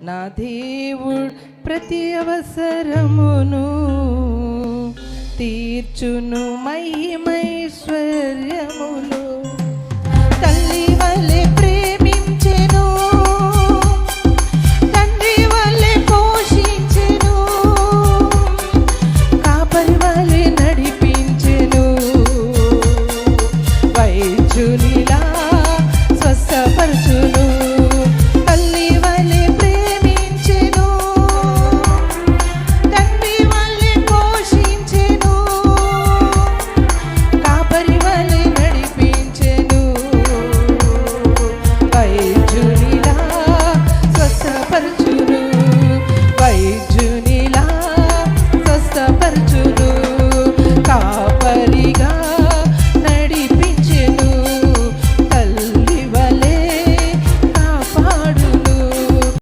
నా దేవుడు ప్రతి అవసరమును తీర్చును మహిమైశ్వర్యములు